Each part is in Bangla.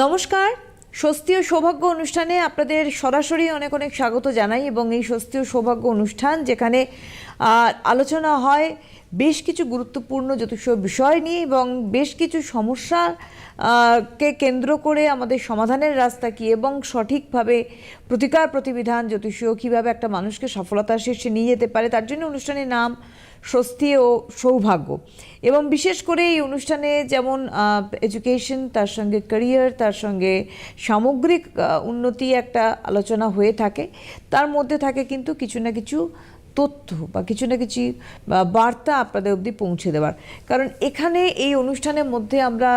নমস্কার। স্বস্তি ও সৌভাগ্য অনুষ্ঠানে আপনাদের সরাসরি অনেক অনেক স্বাগত জানাই এবং এই স্বস্তি ও সৌভাগ্য অনুষ্ঠান যেখানে আলোচনা হয় বেশ কিছু গুরুত্বপূর্ণ জ্যোতিষ বিষয় নিয়ে এবং বেশ কিছু সমস্যা কে কেন্দ্র করে আমাদের সমাধানের রাস্তা কী এবং সঠিকভাবে প্রতিকার প্রতিবিধান জ্যোতিষীয় কীভাবে একটা মানুষকে সফলতার শীর্ষে নিয়ে যেতে পারে, তার জন্য অনুষ্ঠানের নাম স্বস্তি ও সৌভাগ্য। এবং বিশেষ করে এই অনুষ্ঠানে যেমন এডুকেশন তার সঙ্গে ক্যারিয়ার তার সঙ্গে সামগ্রিক উন্নতি একটা আলোচনা হয়ে থাকে। তার মধ্যে থাকে কিন্তু কিছু না কিছু তথ্য বা কিছু না কিছু বার্তা আপনাদের অবধি পৌঁছে দেওয়ার। কারণ এখানে এই অনুষ্ঠানের মধ্যে আমরা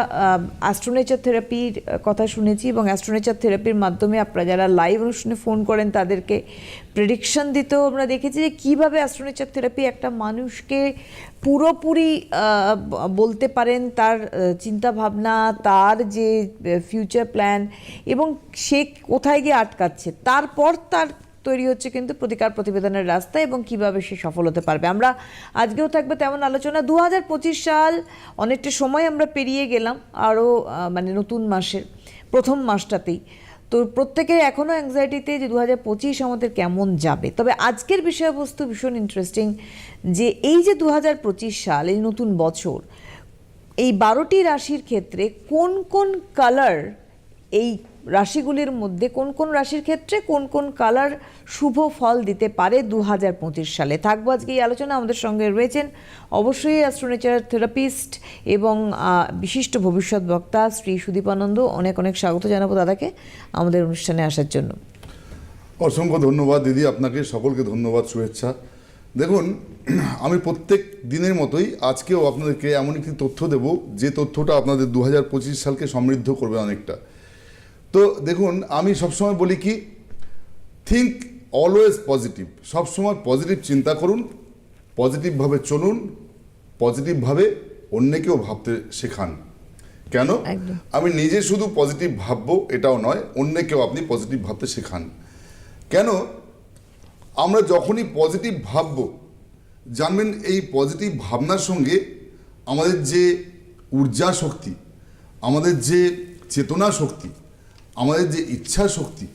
অ্যাস্ট্রোনেচার থেরাপির কথা শুনেছি এবং অ্যাস্ট্রোনেচার থেরাপির মাধ্যমে আপনারা যারা লাইভ অনুষ্ঠানে ফোন করেন, তাদেরকে প্রেডিকশন দিতেও আমরা দেখেছি যে কীভাবে অ্যাস্ট্রোনেচার থেরাপি একটা মানুষকে পুরোপুরি বলতে পারেন তার চিন্তা ভাবনা তার যে ফিউচার প্ল্যান এবং সে কোথায় গিয়ে আটকাচ্ছে, তারপর তার তৈরি হচ্ছে কিন্তু প্রতিকার প্রতিবেদনের রাস্তা এবং কীভাবে সে সফল হতে পারবে। আমরা আজকেও থাকবে তেমন আলোচনা। দু হাজার পঁচিশ সাল অনেকটা সময় আমরা পেরিয়ে গেলাম আরও মানে নতুন মাসের, প্রথম মাসটাতেই। তো প্রত্যেকের এখনও অ্যাংজাইটিতে যে দু হাজার পঁচিশ আমাদের কেমন যাবে। তবে আজকের বিষয়বস্তু ভীষণ ইন্টারেস্টিং যে এই যে দু হাজার পঁচিশ সাল, এই নতুন বছর, এই বারোটি রাশির ক্ষেত্রে কোন কোন কালার এই রাশিগুলির মধ্যে কোন কোন রাশির ক্ষেত্রে কোন কোন কালার শুভ ফল দিতে পারে দু হাজার পঁচিশ সালে? থাকব আজকে এই আলোচনা, আমাদের সঙ্গে রয়েছেন অবশ্যই অ্যাস্ট্রোনেচার থেরাপিস্ট এবং বিশিষ্ট ভবিষ্যৎ বক্তা শ্রী সুদীপানন্দ অনেক অনেক স্বাগত জানাব দাদাকে আমাদের অনুষ্ঠানে আসার জন্য। অসংখ্য ধন্যবাদ দিদি, আপনাকে সকলকে ধন্যবাদ, শুভেচ্ছা। দেখুন, আমি প্রত্যেক দিনের মতোই আজকেও আপনাদেরকে এমন একটি তথ্য দেব, যে তথ্যটা আপনাদের দু হাজার পঁচিশ সালকে সমৃদ্ধ করবে অনেকটা। তো দেখুন আমি সবসময় বলি কি থিঙ্ক অলওয়েজ পজিটিভ সবসময় পজিটিভ চিন্তা করুন পজিটিভভাবে চলুন পজিটিভভাবে অন্যকেও ভাবতে শেখান। কেন? আমি নিজে শুধু পজিটিভ ভাববো এটাও নয় অন্যকেও আপনি পজিটিভ ভাবতে শেখান। কেন? আমরা যখনই পজিটিভ ভাববো জানবেন এই পজিটিভ ভাবনার সঙ্গে আমাদের যে ঊর্জা শক্তি আমাদের যে চেতনা শক্তি আমাদের যে ইচ্ছা শক্তি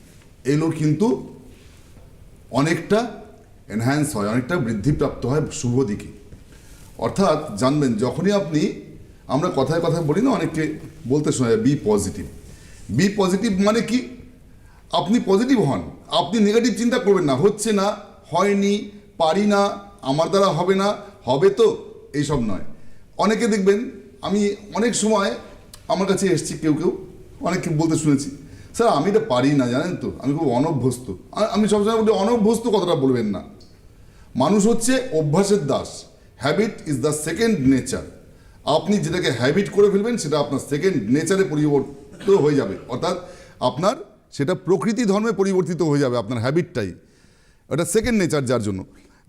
এগুলো কিন্তু অনেকটা এনহ্যান্স হয়, অনেকটা বৃদ্ধিপ্রাপ্ত হয় শুভ দিকে। অর্থাৎ জানবেন, যখনই আপনি, আমরা কথায় কথায় বলি না, অনেককে বলতে শোনা যায় বি পজিটিভ বি পজিটিভ মানে কি? আপনি পজিটিভ হন, আপনি নেগেটিভ চিন্তা করবেন না, হচ্ছে না, হয়নি, পারি না, আমার দ্বারা হবে না, হবে তো, এইসব নয়। অনেকে দেখবেন, আমি অনেক সময় আমার কাছে এসছি, কেউ কেউ, অনেককে বলতে শুনেছি স্যার, আমি এটা পারি না, জানেন তো? আমি খুব অনভ্যস্ত। আমি সবসময় বলি, অনভ্যস্ত কথাটা বলবেন না। মানুষ হচ্ছে অভ্যাসের Das. Habit is the second nature আপনি যেটাকে হ্যাবিট করে ফেলবেন, সেটা আপনার সেকেন্ড নেচারে পরিবর্তিত হয়ে যাবে। অর্থাৎ আপনার সেটা প্রকৃতি ধর্মে পরিবর্তিত হয়ে যাবে, আপনার হ্যাবিটটাই ওটা সেকেন্ড নেচার যার জন্য।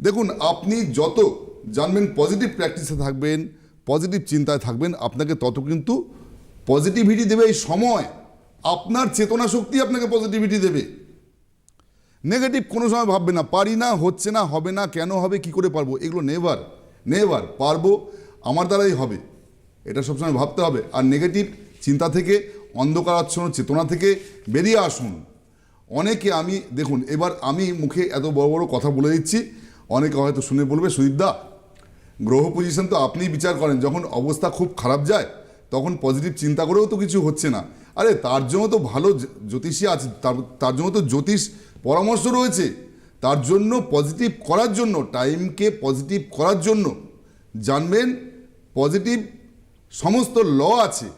দেখুন, আপনি যত জানবেন পজিটিভ প্র্যাকটিসে থাকবেন পজিটিভ চিন্তায় থাকবেন, আপনাকে তত কিন্তু পজিটিভিটি দেবে এই সময়। আপনার চেতনা শক্তি আপনাকে পজিটিভিটি দেবে। নেগেটিভ কোনো সময় ভাববে না, পারি না, হচ্ছে না, হবে না, কেন হবে, কি করে পারব, এগুলো নেভার নেভার পারব, আমার দ্বারাই হবে। এটা সবসময় ভাবতে হবে। আর নেগেটিভ চিন্তা থেকে, অন্ধকারাচ্ছন্ন চেতনা থেকে বেরিয়ে আসুন। অনেকে আমি, দেখুন, এবার আমি মুখে এত বড় বড় কথা বলে দিচ্ছি, অনেকে হয়তো শুনে বলবে সুদীপদা গ্রহ পজিশন তো আপনিই বিচার করেন। যখন অবস্থা খুব খারাপ যায়, তখন পজিটিভ চিন্তা করেও তো কিছু হচ্ছে না। আরে, তার জন্য তো ভালো জ্যোতিষী আছে, তার তার জন্য তো জ্যোতিষ পরামর্শ রয়েছে। তার জন্য পজিটিভ করার জন্য টাইমকে পজিটিভ করার জন্য, জানবেন পজিটিভ সমস্ত ল আছে।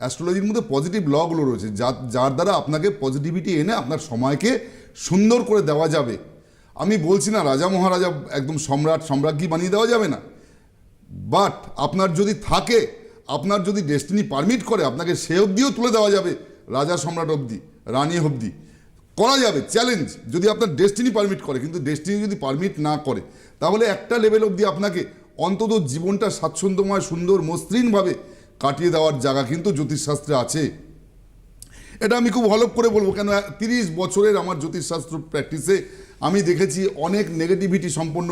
অ্যাস্ট্রোলজির মধ্যে পজিটিভ লগুলো রয়েছে, যা, যার দ্বারা আপনাকে পজিটিভিটি এনে আপনার সময়কে সুন্দর করে দেওয়া যাবে। আমি বলছি না রাজা মহারাজা একদম সম্রাট, সম্রাজ্ঞী বানিয়ে দেওয়া যাবে না। বাট আপনার যদি থাকে আপনার যদি ডেস্টিনি পারমিট করে, আপনাকে সে অবধিও তুলে দেওয়া যাবে, রাজা সম্রাট অবধি, রানী অবধি। করা যাবে চ্যালেঞ্জ যদি আপনার ডেস্টিনি পারমিট করে, কিন্তু ডেস্টিনি যদি পারমিট না করে, তাহলে একটা লেভেল অবধি আপনাকে অন্তত জীবনটা স্বাচ্ছন্দ্যময়, সুন্দর, মসৃণভাবে কাটিয়ে দেওয়ার জায়গা কিন্তু জ্যোতিষশাস্ত্রে আছে। এটা আমি খুব হলপ করে বলব কেন তিরিশ বছরের আমার জ্যোতিষশাস্ত্র প্র্যাকটিসে আমি দেখেছি অনেক নেগেটিভিটি সম্পন্ন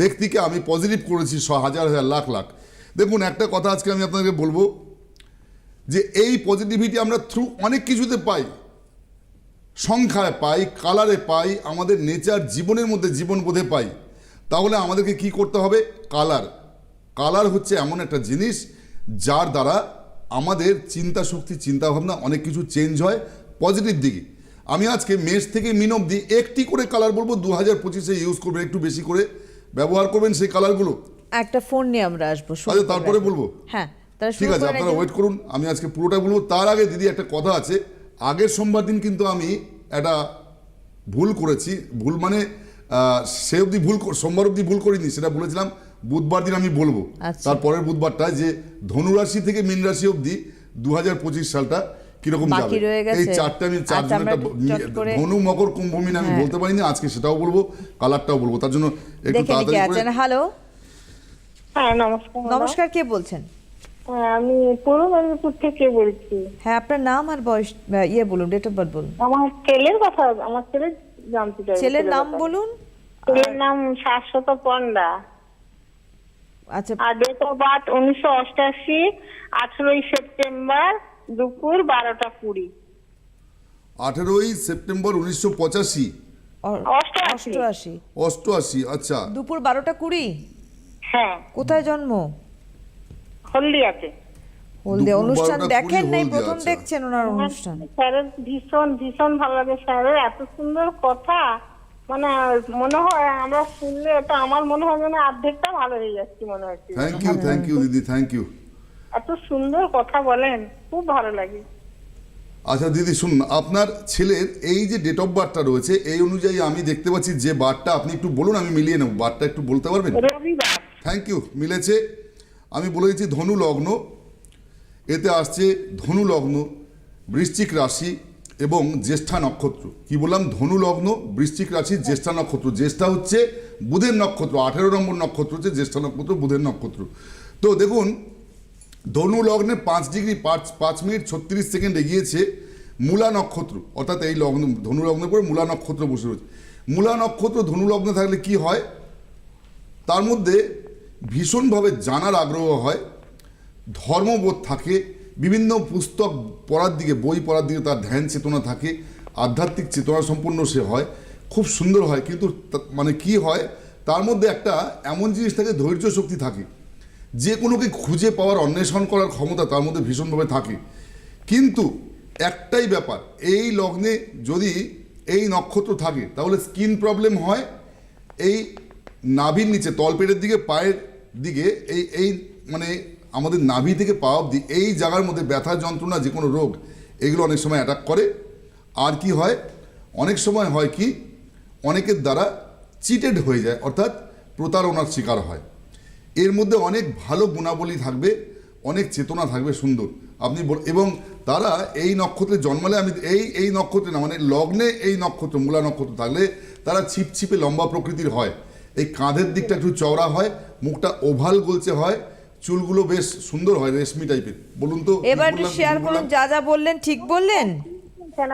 ব্যক্তিকে আমি পজিটিভ করেছি হাজার হাজার, লাখ লাখ। দেখুন, একটা কথা আজকে আমি আপনাকে বলব যে এই পজিটিভিটি আমরা থ্রু অনেক কিছুতে পাই। সংখ্যায় পাই কালারে পাই, আমাদের নেচার জীবনের মধ্যে জীবন বোধে পাই। তাহলে আমাদেরকে কি করতে হবে? কালার কালার হচ্ছে এমন একটা জিনিস যার দ্বারা আমাদের চিন্তা শক্তি, চিন্তা ভাবনা অনেক কিছু চেঞ্জ হয় পজিটিভ দিকে। আমি আজকে মেষ থেকে মিন অব্দি একটি করে কালার বলব, দু হাজার পঁচিশে ইউজ করবেন একটু বেশি করে। ব্যবহার করবেন সেই কালারগুলো একটা ফোন নিয়ে আমরা আসব আচ্ছা তারপরে বলব? হ্যাঁ ঠিক আছে আপনারা ওয়েট করুন আমি আজকে পুরোটা বলব। তার আগে দিদি একটা কথা আছে আগের সোমবার দিন কিন্তু আমি একটা ভুল করেছি ভুল মানে সে অবধি ভুল সোমবার অবধি ভুল করিনি সেটা বলেছিলাম বুধবার দিন আমি বলব। আচ্ছা। তারপরের বুধবারটা যে ধনুরাশি থেকে মীন রাশি অবধি দু হাজার পঁচিশ সালটা কীরকম যাবে? এই চারটে আমি আচ্ছা, করে- ধনু মকর কুম্ভ মিন আমি হ্যাঁ। বলতে পারিনি আজকে সেটাও বলব কালারটাও বলব তার জন্য একটু তাড়াতাড়ি হ্যালো। হ্যাঁ নমস্কার নমস্কার কে বলছেন? হ্যাঁ, আমি পূর্ব মেদিনীপুর থেকে বলছি। হ্যাঁ আপনার নাম আর বয়স ইয়ে বলুন ডেট অফ বার্থ বলুন। আমার ছেলের কথা আমার ছেলে জানতে চাই। ছেলের নাম বলুন। ছেলের নাম শাশ্বত পন্ডা আচ্ছা। আর ডেট অফ বার্থ উনিশশো অষ্টাশি আঠেরোই সেপ্টেম্বর দুপুর বারোটা কুড়ি। আঠেরোই সেপ্টেম্বর উনিশশো পঁচাশি। অষ্টআশি অষ্টআশি আচ্ছা। দুপুর বারোটা কুড়ি? হ্যাঁ। কোথায় জন্ম? হলদিয়াতে। হলদে দুপুর অনুষ্ঠান বারোটা দেখেন কুড়ি নাই হলদিয়া, প্রথম আচ্ছা। দেখছেন ওনার অনুষ্ঠান। স্যারের ভীষণ ভীষণ ভালো লাগে স্যারের এত সুন্দর কথা। মানে মনে হয় আমরা শুনলে এটা আমার মনে হয় যেন অর্ধেকটা ভালো হয়ে যাচ্ছে মনে হচ্ছে থ্যাংক ইউ থ্যাংক ইউ দিদি থ্যাংক ইউ এত সুন্দর কথা বলেন খুব ভালো লাগে। আচ্ছা দিদি শুনুন আপনার ছেলের এই যে ডেট অফ বার্থটা রয়েছে এই অনুযায়ী আমি দেখতে পাচ্ছি যে বারটা আপনি একটু বলুন আমি মিলিয়ে নেব। বারটা একটু বলতে পারবেন? রবিবার। থ্যাংক ইউ মিলেছে। আমি বলে দিচ্ছি ধনু লগ্ন এতে আসছে ধনু লগ্ন বৃশ্চিক রাশি এবং জ্যেষ্ঠা নক্ষত্র। কি বললাম? ধনু লগ্ন বৃশ্চিক রাশি, জ্যেষ্ঠা নক্ষত্র। জ্যেষ্ঠা হচ্ছে বুধের নক্ষত্র। আঠেরো নম্বর নক্ষত্র হচ্ছে জ্যেষ্ঠা নক্ষত্র, বুধের নক্ষত্র। তো দেখুন ধনু লগ্নে পাঁচ ডিগ্রি পাঁচ পাঁচ মিনিট ছত্রিশ সেকেন্ড এগিয়েছে মূলা নক্ষত্র। অর্থাৎ এই লগ্ন ধনু লগ্নের পরে মূলা নক্ষত্র বসে রয়েছে। মূলা নক্ষত্র ধনু লগ্নে থাকলে কি হয়? তার মধ্যে ভীষণভাবে জানার আগ্রহ হয়। ধর্মবোধ থাকে, বিভিন্ন পুস্তক পড়ার দিকে, বই পড়ার দিকে তার ধ্যান চেতনা থাকে, আধ্যাত্মিক চেতনা সম্পন্ন সে হয়, খুব সুন্দর হয়। কিন্তু মানে কি হয়, তার মধ্যে একটা এমন জিনিস থাকে, ধৈর্য শক্তি থাকে। যে কোনোকে খুঁজে পাওয়ার, অন্বেষণ করার ক্ষমতা তার মধ্যে ভীষণভাবে থাকে। কিন্তু একটাই ব্যাপার, এই লগ্নে যদি এই নক্ষত্র থাকে, তাহলে স্কিন প্রবলেম হয়, এই নাভির নিচে, তলপেটের দিকে, পায়ের দিকে এই এই মানে আমাদের নাভি থেকে পা অবধি এই জায়গার মধ্যে ব্যথা যন্ত্রণা যে কোনো রোগ, এগুলো অনেক সময় অ্যাটাক করে। আর কি হয়? অনেক সময় হয় কি? অনেকের দ্বারা চিটেড হয়ে যায়, অর্থাৎ প্রতারণার শিকার হয়। এর মধ্যে অনেক ভালো গুণাবলী থাকবে, অনেক চেতনা থাকবে সুন্দর। আপনি এবং তারা এই নক্ষত্রে জন্মালে আমি এই এই নক্ষত্রে না মানে লগ্নে এই নক্ষত্র, মূলা নক্ষত্র থাকলে তারা ছিপছিপে লম্বা প্রকৃতির হয়। এই কাঁধের দিকটা একটু চওড়া হয় মুখটা ওভাল গোলচে হয় চুলগুলো বেশ সুন্দর হয় রেশমি টাইপের বলুন তো এবার একটু শেয়ার করুন যা যা বললেন ঠিক বললেন?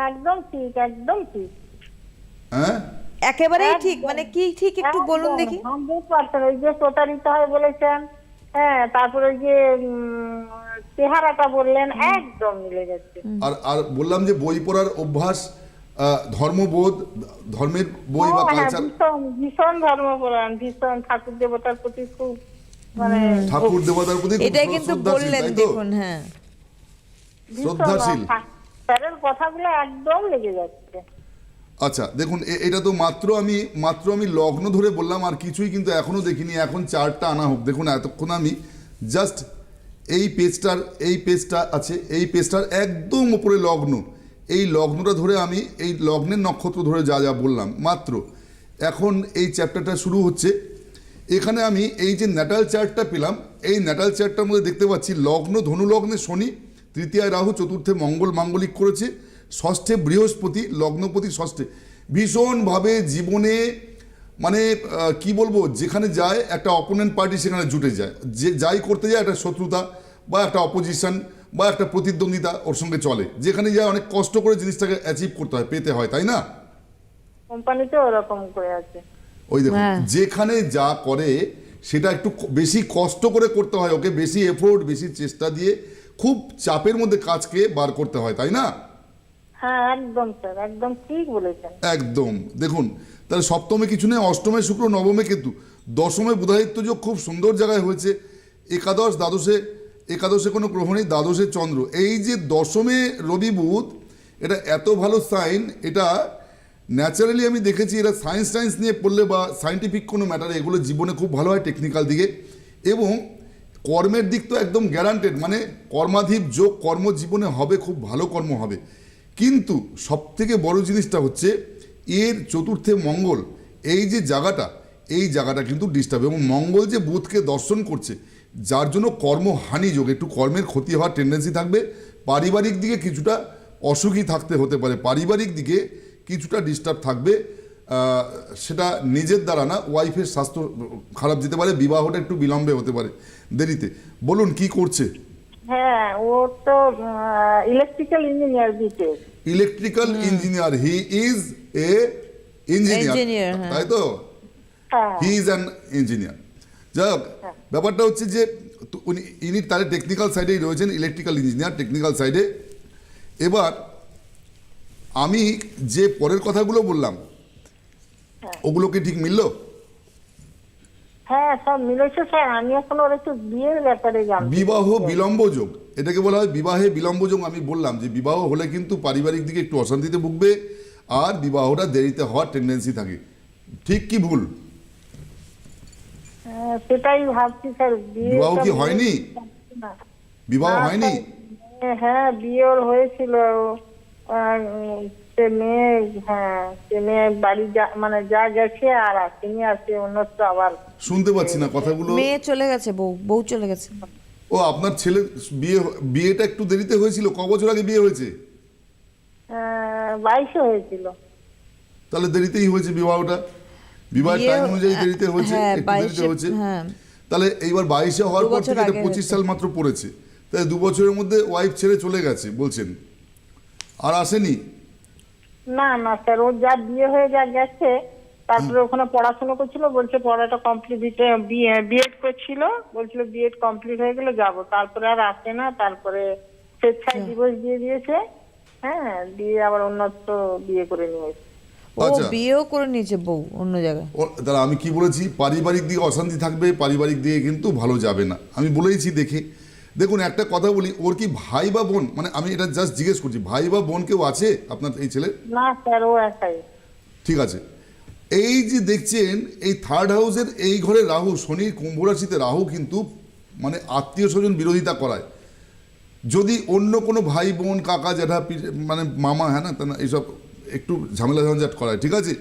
একদম ঠিক একদম ঠিক। হ্যাঁ? একেবারেই ঠিক মানে কি ঠিক একটু বলুন দেখি। ওই যে প্রতারিত হয় বলেছেন হ্যাঁ তারপরে ওই যে উম, চেহারাটা বললেন একদম মিলে যাচ্ছে আর আর বললাম যে বই পড়ার অভ্যাস ধর্মবোধ ধর্মের বই বা হ্যাঁ, কালচার ভীষণ ভীষণ ধর্মপরায়ণ ভীষণ ঠাকুর দেবতার প্রতি খুব মানে ঠাকুর দেবতার প্রতি এটাই কিন্তু বললেন দেখুন হ্যাঁ। শ্রদ্ধাশীল। স্যারের কথাগুলো একদম লেগে যাচ্ছে। আচ্ছা দেখুন এটা তো মাত্র আমি মাত্র আমি লগ্ন ধরে বললাম আর কিছুই কিন্তু এখনও দেখিনি এখন চারটা আনা হোক। দেখুন এতক্ষণ আমি জাস্ট এই পেজটার এই পেজটা আছে এই পেজটার একদম উপরে লগ্ন। এই লগ্নটা ধরে আমি, এই লগ্নের নক্ষত্র ধরে যা যা বললাম, মাত্র। এখন এই চ্যাপ্টারটা শুরু হচ্ছে। এখানে আমি এই যে ন্যাটাল চার্টটা পেলাম, এই ন্যাটাল চার্টটার মধ্যে দেখতে পাচ্ছি, লগ্ন ধনুলগ্নে শনি তৃতীয়ায় রাহু, চতুর্থে মঙ্গল মাঙ্গলিক করেছে, ষষ্ঠে বৃহস্পতি, লগ্নপতি ষষ্ঠে। ভীষণভাবে জীবনে মানে কি বলব, যেখানে যায় একটা অপোনেন্ট পার্টি সেখানে জুটে যায়। যে যাই করতে যায় একটা শত্রুতা বা একটা অপোজিশন বা একটা প্রতিদ্বন্দ্বিতা ওর সঙ্গে চলে। যেখানে যায় অনেক কষ্ট করে জিনিসটাকে অ্যাচিভ করতে হয় পেতে হয় তাই না? কোম্পানিতে ওরকম করে আছে। ওই দেখুন হ্যাঁ। যেখানে যা করে সেটা একটু বেশি কষ্ট করে করতে হয় ওকে বেশি এফোর্ট বেশি চেষ্টা দিয়ে খুব চাপের মধ্যে কাজকে বার করতে হয় তাই না? হ্যাঁ একদম স্যার একদম ঠিক বলেছেন। একদম। দেখুন তাহলে সপ্তমে কিছু নেই অষ্টমে শুক্র নবমে কেতু। দশমে বুধাদিত্য যোগ খুব সুন্দর জায়গায় হয়েছে। একাদশ দ্বাদশে একাদশে কোনো গ্রহ নেই দ্বাদশে চন্দ্র। এই যে দশমে রবি বুধ, এটা এত ভালো সাইন এটা ন্যাচারালি আমি দেখেছি, এরা সায়েন্স টাইন্স নিয়ে পড়লে বা সায়েন্টিফিক কোনো ম্যাটারে এগুলো জীবনে খুব ভালো হয় টেকনিক্যাল দিকে। এবং কর্মের দিক তো একদম গ্যারান্টেড মানে কর্মাধীপ যোগ কর্মজীবনে হবে, খুব ভালো কর্ম হবে। কিন্তু সব থেকে বড় জিনিসটা হচ্ছে, এর চতুর্থে মঙ্গল, এই যে জায়গাটা, এই জায়গাটা কিন্তু ডিস্টার্ব এবং মঙ্গল যে বুধকে দর্শন করছে যার জন্য কর্মহানি যোগ একটু কর্মের ক্ষতি হওয়ার টেন্ডেন্সি থাকবে। পারিবারিক দিকে কিছুটা অসুখী থাকতে হতে পারে। পারিবারিক দিকে কিছুটা ডিস্টার্ব থাকবে। সেটা নিজের দ্বারা না ওয়াইফের স্বাস্থ্য খারাপ যেতে পারে বিবাহটা একটু বিলম্বে হতে পারে দেরিতে। বলুন কি করছে? হ্যাঁ ও তো electrical engineer BTech electrical engineer he is a engineer. তাই তো? হি ইজ অ্যান ইঞ্জিনিয়ার যাই হোক ব্যাপারটা হচ্ছে যে উনি ইনি তাহলে টেকনিক্যাল সাইডেই রয়েছেন ইলেকট্রিক্যাল ইঞ্জিনিয়ার টেকনিক্যাল সাইডে এবার আমি যে পরের কথাগুলো বললাম ওগুলো কি ঠিক মিললো? হ্যাঁ সব মিলেছে স্যার। আমি এখন ওর একটু বিয়ের ব্যাপারে জানতে বিবাহ বিলম্ব যোগ। এটাকে বলা হয় বিবাহে বিলম্ব যোগ। আমি বললাম যে বিবাহ হলে কিন্তু পারিবারিক দিকে একটু অশান্তিতে ভুগবে আর বিবাহটা দেরিতে হওয়ার টেন্ডেন্সি থাকে। ঠিক কি ভুল? হ্যাঁ, সেটাই ভাবছি স্যার বিয়ে বিবাহ কি হয়নি? বিবাহ হয়নি? হ্যাঁ বিয়ে ওর হয়েছিল। সে মেয়ে হ্যাঁ সে মেয়ে বাড়ি যা মানে যা গেছে আর আসেনি আর সে অন্যত্র আবার। শুনতে পাচ্ছি না কথাগুলো। মেয়ে চলে গেছে বউ বউ চলে গেছে। ও আপনার ছেলে বিয়ে বিয়েটা একটু দেরিতে হয়েছিল? ক বছর আগে বিয়ে হয়েছে? বাইশে হয়েছিল। তাহলে দেরিতেই হয়েছে বিবাহটা? বিবাহের টাইম অনুযায়ী দেরিতে হয়েছে হ্যাঁ, দেরিতে হয়েছে। হ্যাঁ। তাহলে এইবার বাইশে হওয়ার পর থেকে এটা পঁচিশ সাল মাত্র পড়েছে। তাই দু বছরের মধ্যে ওয়াইফ ছেড়ে চলে গেছে বলছেন। আর আসেনি? না না স্যার ওর যা বিয়ে হয়ে যা গেছে তারপরে ওখানে পড়াশোনা করছিল বলছে পড়াটা কমপ্লিট বিএড করছিল বলছিল বিএড কমপ্লিট হয়ে গেলে যাব। তারপরে আর আসে না তারপরে স্বেচ্ছায় ডিভোর্স দিয়ে দিয়েছে। হ্যাঁ দিয়ে আবার অন্যত্র বিয়ে করে নিয়েছে ও আচ্ছা। বিয়েও করে নিয়েছে বউ অন্য জায়গায়। আমি কি বলেছি? পারিবারিক দিকে অশান্তি থাকবে পারিবারিক দিকে কিন্তু ভালো যাবে না। আমি বলেইছি দেখে। দেখুন একটা কথা বলি ওর কি ভাই বা বোন? মানে আমি এটা জাস্ট জিজ্ঞেস করছি ভাই বা বোন কেউ আছে আপনার এই ছেলে? না স্যার ও একাই। ঠিক আছে। এই যে দেখছেন এই থার্ড হাউসের এই ঘরে রাহু শনির কুম্ভ রাশিতে রাহু কিন্তু মানে আত্মীয় স্বজন বিরোধিতা করায়। যদি অন্য কোনো ভাই বোন কাকা জ্যাঠা মানে মামা হ্যাঁ না তা না এইসব একটু ঝামেলা ঝঞ্ঝাট করায় ঠিক আছে?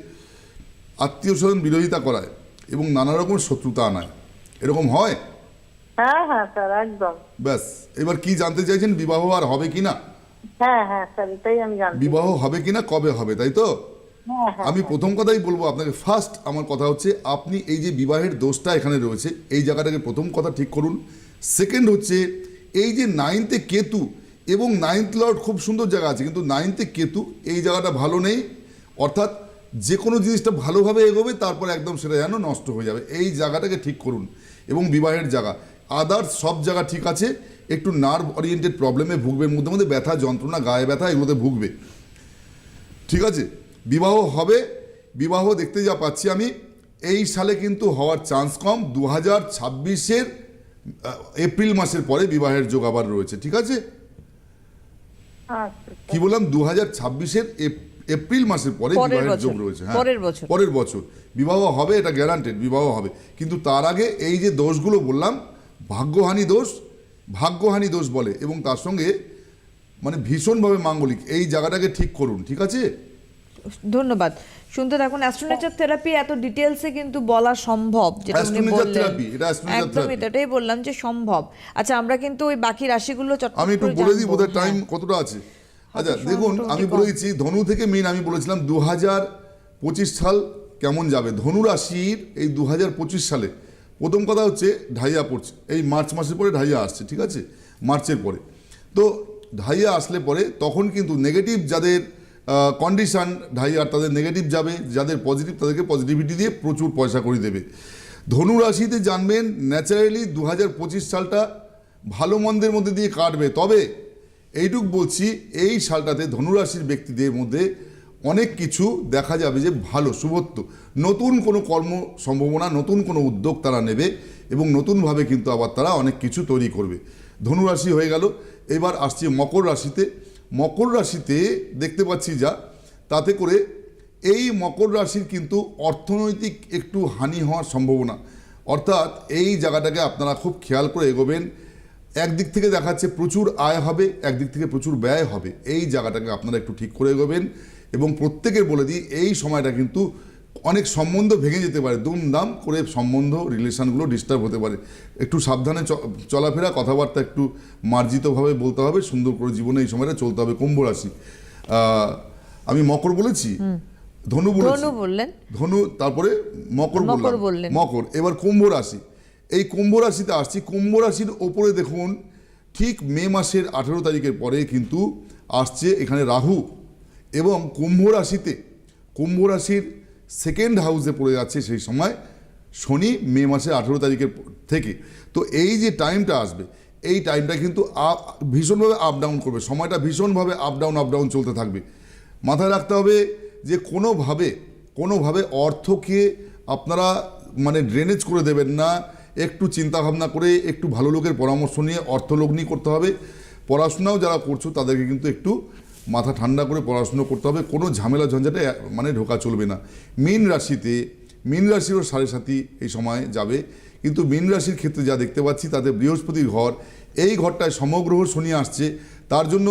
আত্মীয় স্বজন বিরোধিতা করায় এবং নানা রকম শত্রুতা আনায়। এরকম হয়? হ্যাঁ হ্যাঁ স্যার একদম। ব্যাস এবার কি জানতে চাইছেন বিবাহ আর হবে কি না? হ্যাঁ হ্যাঁ স্যার এটাই আমি জানতে বিবাহ হবে কি না কবে হবে তাই তো? হ্যাঁ হ্যাঁ আমি প্রথম কথাই বলব আপনাকে ফার্স্ট আমার কথা হচ্ছে আপনি এই যে বিবাহের দোষটা এখানে রয়েছে এই জায়গাটাকে প্রথম কথা ঠিক করুন। সেকেন্ড হচ্ছে এই যে নাইনথে কেতু এবং নাইন্থ লর্ড খুব সুন্দর জায়গা আছে, কিন্তু নাইনথে কেতু, এই জায়গাটা ভালো নেই। অর্থাৎ যে কোনো জিনিসটা ভালোভাবে এগোবে, তারপর একদম সেটা যেন নষ্ট হয়ে যাবে। এই জায়গাটাকে ঠিক করুন, এবং বিবাহের জায়গা। আদার্স সব জায়গা ঠিক আছে, একটু নার্ভ ওরিয়েন্টেড প্রবলেমে ভুগবে, মধ্যে মধ্যে ব্যথা, যন্ত্রণা, গায়ে ব্যথা, এগুলোতে ভুগবে। ঠিক আছে? বিবাহ হবে, বিবাহ দেখতে যা পাচ্ছি আমি, এই সালে কিন্তু হওয়ার চান্স কম দু হাজার ছাব্বিশের এপ্রিল মাসের পরে বিবাহের যোগ আবার রয়েছে, ঠিক আছে? কি বললাম? দু হাজার ছাব্বিশের এপ্রিল মাসের পরে পরের বিবাহের বছর, যোগ রয়েছে হ্যাঁ। পরের বছর। বিবাহ হবে এটা গ্যারান্টেড বিবাহ হবে। কিন্তু তার আগে এই যে দোষগুলো বললাম ভাগ্যহানি দোষ ভাগ্যহানি দোষ বলে এবং তার সঙ্গে মানে ভীষণভাবে মাঙ্গলিক এই জায়গাটাকে ঠিক করুন ঠিক আছে? ধন্যবাদ। শুনতে থাকুন অ্যাস্ট্রোনেচার থেরাপি এত ডিটেলসে কিন্তু বলা সম্ভব যেটা উনি বললেন। একদমই। এটাই বললাম যে সম্ভব। আচ্ছা আমরা কিন্তু ওই বাকি রাশিগুলো আমি একটু বলে দিই বোধহয় টাইম হ্যাঁ। কতটা আছে? আচ্ছা দেখুন আমি কম। বলে দিচ্ছি ধনু থেকে মেন আমি বলেছিলাম দু হাজার পঁচিশ সাল কেমন যাবে? ধনু রাশির এই দু হাজার পঁচিশ সালে প্রথম কথা হচ্ছে ঢাইয়া পড়ছে। এই মার্চ মাসের পরে ঢাইয়া আসছে ঠিক আছে? মার্চের পরে। তো ঢাইয়া আসলে পরে তখন কিন্তু নেগেটিভ যাদের কন্ডিশন আর তাদের নেগেটিভ যাবে, যাদের পজিটিভ তাদেরকে পজিটিভিটি দিয়ে প্রচুর পয়সা করে দেবে। ধনু রাশিতে জানবেন ন্যাচারালি দু হাজার পঁচিশ সালটা ভালো মন্দের মধ্যে দিয়ে কাটবে। তবে এইটুক বলছি, এই সালটাতে ধনুরাশির ব্যক্তিদের মধ্যে অনেক কিছু দেখা যাবে যে ভালো, শুভত্ব। নতুন কোনো কর্ম সম্ভাবনা, নতুন কোনো উদ্যোগ তারা নেবে এবং নতুনভাবে কিন্তু আবার তারা অনেক কিছু তৈরি করবে। ধনুরাশি হয়ে গেল। এবার আসছে মকর রাশিতে। মকর রাশিতে দেখতে পাচ্ছি যা, তাতে করে এই মকর রাশির কিন্তু অর্থনৈতিক একটু হানি হওয়ার সম্ভাবনা। অর্থাৎ এই জায়গাটাকে আপনারা খুব খেয়াল করে এগোবেন। একদিক থেকে দেখাচ্ছে প্রচুর আয় হবে, একদিক থেকে প্রচুর ব্যয় হবে। এই জায়গাটাকে আপনারা একটু ঠিক করে এগোবেন এবং প্রত্যেকের বলে দিই, এই সময়টা কিন্তু অনেক সম্বন্ধ ভেঙে যেতে পারে দুমদাম করে সম্বন্ধ রিলেশনগুলো ডিস্টার্ব হতে পারে। একটু সাবধানে চ- চলাফেরা কথাবার্তা একটু মার্জিতভাবে বলতে হবে সুন্দর করে জীবনে এই সময়টা চলতে হবে কুম্ভ রাশি। আমি মকর বলেছি? ধনু ধনু বললেন। ধনু তারপরে মকর বললেন। মকর। এবার কুম্ভ রাশি। এই কুম্ভ রাশিতে আসছি। কুম্ভ রাশির ওপরে দেখুন ঠিক মে মাসের আঠেরো তারিখের পরে কিন্তু আসছে এখানে রাহু। এবং কুম্ভ রাশিতে কুম্ভ রাশির সেকেন্ড হাউসে পড়ে যাচ্ছে সেই সময়, শনি মে মাসের আঠেরো তারিখের থেকে। তো এই যে টাইমটা আসবে, এই টাইমটা কিন্তু ভীষণভাবে আপ ডাউন করবে। সময়টা ভীষণভাবে আপ ডাউন আপ ডাউন চলতে থাকবে। মাথায় রাখতে হবে যে কোনোভাবে কোনোভাবে অর্থকে আপনারা মানে ড্রেনেজ করে দেবেন না। একটু চিন্তা ভাবনা করে একটু ভালো লোকের পরামর্শ নিয়ে অর্থলগ্নি করতে হবে। পড়াশোনাও যারা করছ তাদেরকে কিন্তু একটু মাথা ঠান্ডা করে পড়াশুনো করতে হবে, কোনো ঝামেলা ঝঞ্ঝাটে মানে ঢোকা চলবে না। মীন রাশিতে, মীন রাশিরও সাড়ে সাথী এই সময় যাবে, কিন্তু মীন রাশির ক্ষেত্রে যা দেখতে পাচ্ছি তাদের বৃহস্পতির ঘর, এই ঘরটায় সমগ্রহ শনি আসছে। তার জন্য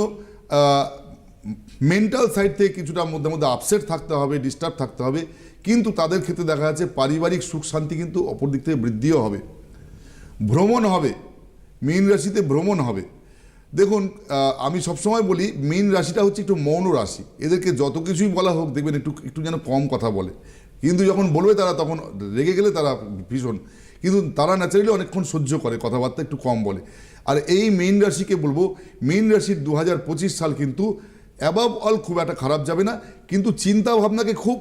মেন্টাল সাইড থেকে কিছুটা মধ্যে মধ্যে আপসেট থাকতে হবে, ডিস্টার্ব থাকতে হবে, কিন্তু তাদের ক্ষেত্রে দেখা যাচ্ছে পারিবারিক সুখ শান্তি কিন্তু অপর দিক থেকে বৃদ্ধিও হবে। ভ্রমণ হবে, মীন রাশিতে ভ্রমণ হবে। দেখুন আমি সবসময় বলি, মীন রাশিটা হচ্ছে একটু মৌন রাশি। এদেরকে যত কিছুই বলা হোক, দেখবেন একটু একটু যেন কম কথা বলে। কিন্তু যখন বলবে তারা, তখন রেগে গেলে তারা ভীষণ। কিন্তু তারা ন্যাচারালি অনেকক্ষণ সহ্য করে, কথাবার্তা একটু কম বলে। আর এই মীন রাশিকে বলব, মীন রাশির দু হাজার পঁচিশ সাল কিন্তু অ্যাবাভ অল খুব একটা খারাপ যাবে না। কিন্তু চিন্তা ভাবনাকে খুব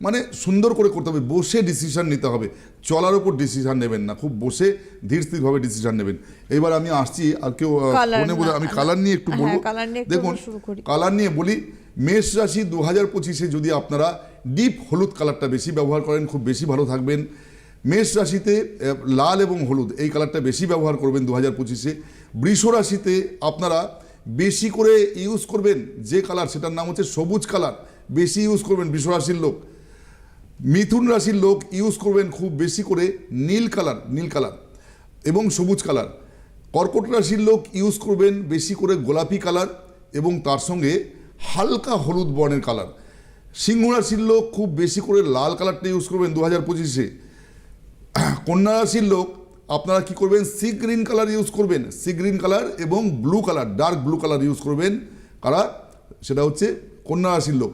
মানে সুন্দর করে করতে হবে। বসে ডিসিশন নিতে হবে। চলার ওপর ডিসিশন নেবেন না। খুব বসে ধীর স্থিরভাবে ডিসিশন নেবেন। এবার আমি আসছি আর কেউ ফোনে বলে আমি কালার নিয়ে একটু হ্যাঁ, বলব। দেখুন। কালার নিয়ে বলি মেষ রাশি দু হাজার পঁচিশে যদি আপনারা ডিপ হলুদ কালারটা বেশি ব্যবহার করেন খুব বেশি ভালো থাকবেন। মেষ রাশিতে লাল এবং হলুদ এই কালারটা বেশি ব্যবহার করবেন দু হাজার পঁচিশে। বৃষ রাশিতে আপনারা বেশি করে ইউজ করবেন যে কালার সেটার নাম হচ্ছে সবুজ কালার বেশি ইউজ করবেন বৃষ রাশির লোক। মিথুন রাশির লোক ইউজ করবেন খুব বেশি করে নীল কালার নীল কালার এবং সবুজ কালার। কর্কট রাশির লোক ইউজ করবেন বেশি করে গোলাপি কালার এবং তার সঙ্গে হালকা হলুদ বর্ণের কালার। সিংহ রাশির লোক খুব বেশি করে লাল কালারটা ইউজ করবেন দু হাজার পঁচিশে। কন্যা রাশির লোক, আপনারা কি করবেন? সি গ্রিন কালার ইউজ করবেন। সি গ্রিন কালার এবং blue colour dark blue colour use করবেন। কারা? সেটা হচ্ছে কন্যা রাশির লোক।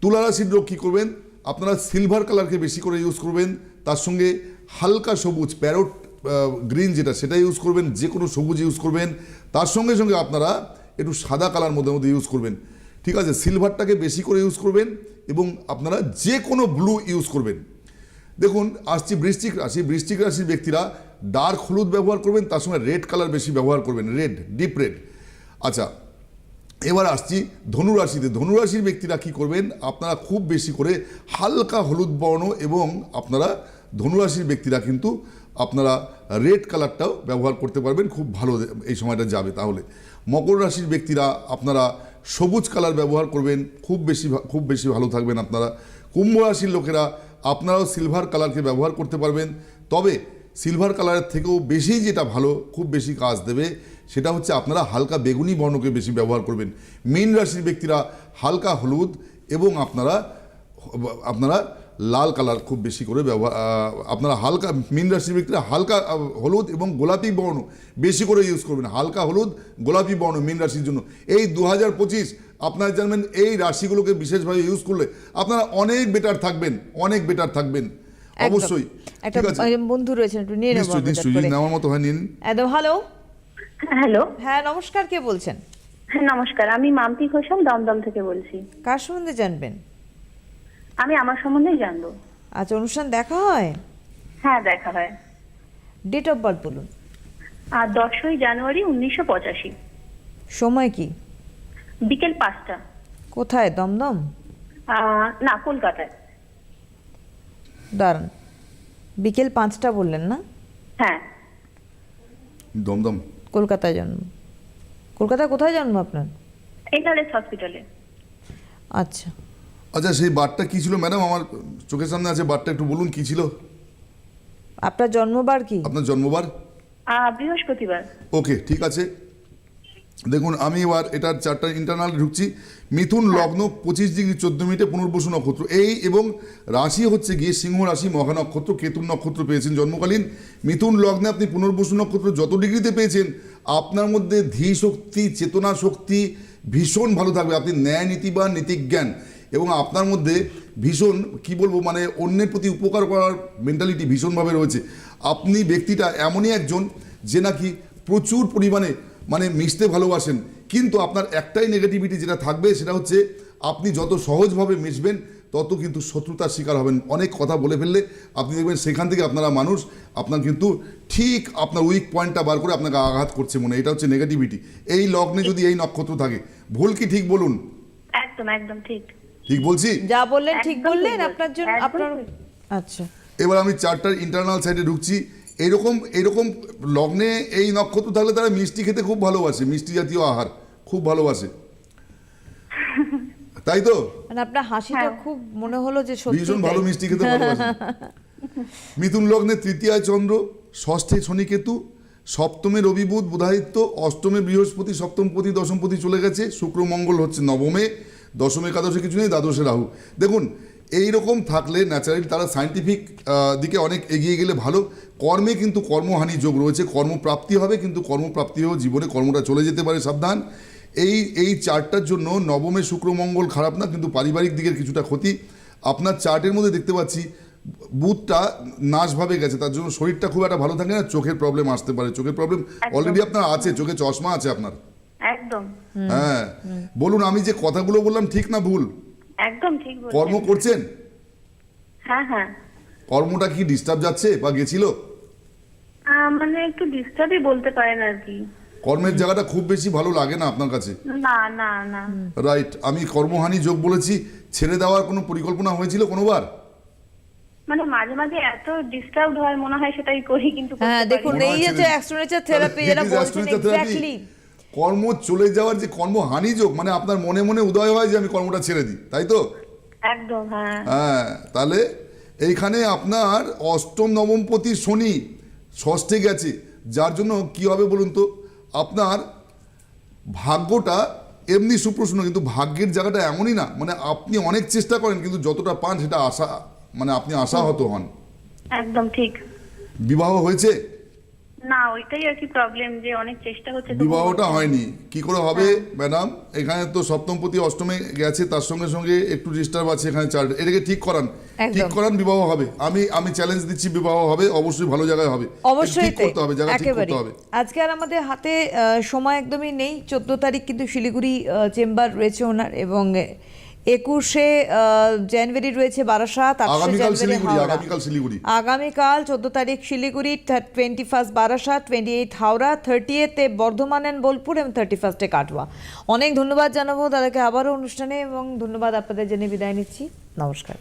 তুলা রাশির লোক কী করবেন? আপনারা সিলভার কালারকে বেশি করে ইউজ করবেন, তার সঙ্গে হালকা সবুজ প্যারোট গ্রিন যেটা, সেটা ইউজ করবেন যে কোনো সবুজ ইউজ করবেন। তার সঙ্গে সঙ্গে আপনারা একটু সাদা কালার মধ্যে মধ্যে ইউজ করবেন। ঠিক আছে সিলভারটাকে বেশি করে ইউজ করবেন এবং আপনারা যে কোনো ব্লু ইউজ করবেন। দেখুন, আসছি বৃষ্টিক রাশি। বৃষ্টিক রাশির ব্যক্তিরা ডার্ক হলুদ ব্যবহার করবেন, তার সঙ্গে রেড কালার বেশি ব্যবহার করবেন। রেড ডিপ রেড আচ্ছা এবার আসছি ধনুরাশিতে। ধনুরাশির ব্যক্তিরা কি করবেন? আপনারা খুব বেশি করে হালকা হলুদ বর্ণ এবং আপনারা ধনুরাশির ব্যক্তিরা কিন্তু আপনারা রেড কালারটাও ব্যবহার করতে পারবেন। খুব ভালো এই সময়টা যাবে তাহলে। মকর রাশির ব্যক্তিরা আপনারা সবুজ কালার ব্যবহার করবেন। খুব বেশি খুব বেশি ভালো থাকবেন আপনারা। কুম্ভ রাশির লোকেরা আপনারাও সিলভার কালারকে ব্যবহার করতে পারবেন। তবে সিলভার কালারের থেকেও বেশি যেটা ভালো, খুব বেশি কাজ দেবে, সেটা হচ্ছে আপনারা হালকা বেগুনি বর্ণকে বেশি ব্যবহার করবেন। মীন রাশির ব্যক্তিরা হালকা হলুদ এবং আপনারা আপনারা লাল কালার খুব বেশি করে ব্যবহার আপনারা হালকা, মীন রাশির ব্যক্তিরা হালকা হলুদ এবং গোলাপি বর্ণ বেশি করে ইউজ করবেন। হালকা হলুদ, গোলাপি বর্ণ মীন রাশির জন্য। এই দু হাজার পঁচিশ, আপনারা জানবেন এই রাশিগুলোকে বিশেষভাবে ইউজ করলে আপনারা অনেক বেটার থাকবেন, অনেক বেটার থাকবেন। অবশ্যই। একটা বন্ধু রয়েছেন একটু নিয়ে নেব নিশ্চয়ই। নেওয়ার মতো হয় নিন। একদম হ্যালো? হ্যালো। হ্যাঁ নমস্কার কে বলছেন? হ্যাঁ নমস্কার আমি মাম্পি ঘোষাল দমদম থেকে বলছি। কার সম্বন্ধে জানবেন? আমি আমার সম্বন্ধেই জানব। আচ্ছা অনুষ্ঠান দেখা হয়? হ্যাঁ দেখা হয়। ডেট অফ বার্থ বলুন। আর দশই জানুয়ারি উনিশশো পঁচাশি। সময় কি? বিকেল পাঁচটা। কোথায় দমদম? আহ, না কলকাতায়। দাঁড়ান। বিকেল পাঁচটা বললেন না? হ্যাঁ। দমদম। কলকাতায় জন্ম। কলকাতায় কোথায় জন্ম আপনার? এনআরএস হসপিটালে আচ্ছা। আচ্ছা সেই বারটা কি ছিল ম্যাডাম আমার চোখের সামনে আছে বারটা একটু বলুন কি ছিল? আপনার জন্মবার কি। আপনার জন্মবার? বৃহস্পতিবার। ওকে ঠিক আছে। দেখুন আমি এবার এটার চারটা ইন্টারনাল ঢুকছি। মিথুন লগ্ন পঁচিশ ডিগ্রি চোদ্দ মিনিটে পুনর্বসু নক্ষত্র। এই এবং রাশি হচ্ছে গিয়ে সিংহ রাশি মহা নক্ষত্র কেতুর নক্ষত্র পেয়েছেন জন্মকালীন। মিথুন লগ্নে আপনি পুনর্বসু নক্ষত্র যত ডিগ্রিতে পেয়েছেন আপনার মধ্যে ধী শক্তি চেতনা শক্তি ভীষণ ভালো থাকবে। আপনি ন্যায় নীতিবান নীতিজ্ঞান এবং আপনার মধ্যে ভীষণ কি বলব মানে অন্যের প্রতি উপকার করার মেন্টালিটি ভীষণভাবে রয়েছে। আপনি ব্যক্তিটা এমনই একজন যে নাকি প্রচুর পরিমাণে মানে মিশতে ভালোবাসেন। কিন্তু আপনার একটাই নেগেটিভিটি যেটা থাকবে সেটা হচ্ছে আপনি যত সহজভাবে মিশবেন তত কিন্তু শত্রুতার শিকার হবেন। অনেক কথা বলে ফেললে আপনি দেখবেন সেখান থেকে আপনারা মানুষ আপনার কিন্তু ঠিক আপনার উইক পয়েন্টটা বার করে আপনাকে আঘাত করছে মনে এটা হচ্ছে নেগেটিভিটি এই লগ্নে যদি এই নক্ষত্র থাকে ভুল কি ঠিক বলুন? একদম একদম ঠিক। ঠিক বলছি? যা বললেন ঠিক বললেন আপনার জন্য আপনার আচ্ছা। এবার আমি চারটার ইন্টারনাল সাইডে ঢুকছি। এরকম এরকম লগ্নে এই নক্ষত্র থাকলে তারা মিষ্টি খেতে খুব ভালোবাসে মিষ্টি জাতীয় আহার খুব ভালোবাসে। তাই তো? মানে আপনার হাসিটা হ্যাঁ। খুব মনে হলো যে সত্যি ভীষণ ভালো মিষ্টি খেতে ভালোবাসে। মিথুন লগ্নে তৃতীয় চন্দ্র ষষ্ঠে শনি কেতু সপ্তমে রবি বুধ বুধাদিত্য অষ্টমে বৃহস্পতি সপ্তমপতি দশমপতি চলে গেছে শুক্র মঙ্গল হচ্ছে নবমে দশমে একাদশে কিছু নেই দ্বাদশে রাহু। দেখুন এই রকম থাকলে ন্যাচারালি তারা সাইন্টিফিক দিকে অনেক এগিয়ে গেলে ভালো। কর্মে কিন্তু কর্মহানি যোগ রয়েছে কর্মপ্রাপ্তি হবে কিন্তু কর্মপ্রাপ্তি হয়েও জীবনে কর্মটা চলে যেতে পারে সাবধান। এই এই চারটার জন্য নবমে শুক্রমঙ্গল খারাপ না কিন্তু পারিবারিক দিকের কিছুটা ক্ষতি। আপনার চার্টের মধ্যে দেখতে পাচ্ছি বুথটা নাশভাবে গেছে তার জন্য শরীরটা খুব একটা ভালো থাকে না চোখের প্রবলেম আসতে পারে। চোখের প্রবলেম অলরেডি আপনার আছে চোখে চশমা আছে আপনার। একদম। হ্যাঁ। বলুন আমি যে কথাগুলো বললাম ঠিক না ভুল? একদম ঠিক বলছেন। কর্ম করছেন? হ্যাঁ হ্যাঁ। কর্মটা কি ডিস্টার্ব যাচ্ছে বা গেছিল? মানে একটু ডিস্টার্বই বলতে পারেন আর কি। কর্মের জায়গাটা খুব বেশি ভালো লাগে না আপনার কাছে? না না না। রাইট আমি কর্মহানি যোগ বলেছি ছেড়ে দেওয়ার কোনো পরিকল্পনা হয়েছিল কোনোবার? মানে মাঝে মাঝে এত ডিস্টার্ব হয় মনে হয় সেটাই করি কিন্তু হ্যাঁ দেখুন এই যে যে- অ্যাস্ট্রোনেচার থেরাপি যেটা বলছেন এক্স্যাক্টলি কর্ম চলে যাওয়ার যে কর্মহানি যোগ মানে আপনার মনে মনে উদয় হয় যে আমি কর্মটা ছেড়ে দিই তাই তো? একদম হ্যাঁ। হ্যাঁ তাহলে এইখানে আপনার অষ্টম নবমপতি শনি ষষ্ঠে গেছে যার জন্য কি হবে বলুন তো? আপনার ভাগ্যটা এমনি সুপ্রসন্ন কিন্তু ভাগ্যের জায়গাটা এমনই না মানে আপনি অনেক চেষ্টা করেন কিন্তু যতটা পান সেটা আশা মানে আপনি আশাহত হন। একদম ঠিক। বিবাহ হয়েছে? না ওইটাই আর কি প্রবলেম যে অনেক চেষ্টা হচ্ছে বিবাহটা হয়নি। কি করে হবে ম্যাডাম এখানে তো সপ্তমপতি অষ্টমে গেছে তার সঙ্গে সঙ্গে একটু ডিস্টার্ব আছে এখানে চার এটাকে ঠিক করান। ঠিক করান বিবাহ হবে। আমি আমি চ্যালেঞ্জ দিচ্ছি বিবাহ হবে অবশ্যই ভালো জায়গায় হবে। অবশ্যই করতে হবে জায়গা ঠিক করতে হবে। আজকে আর আমাদের হাতে আহ, সময় একদমই নেই। চোদ্দ তারিখ কিন্তু শিলিগুড়ি চেম্বার রয়েছে ওনার এবং একুশে জানুয়ারি রয়েছে বারাসাত আগামীকাল চোদ্দ তারিখ Siliguri twenty first Barasat twenty eight Howrah thirty এতে বর্ধমান অ্যান্ড বোলপুর এবং থার্টি ফার্স্টে কাটোয়া। অনেক ধন্যবাদ জানাব দাদাকে আবারও অনুষ্ঠানে এবং ধন্যবাদ আপনাদের জেনে বিদায় নিচ্ছি। নমস্কার।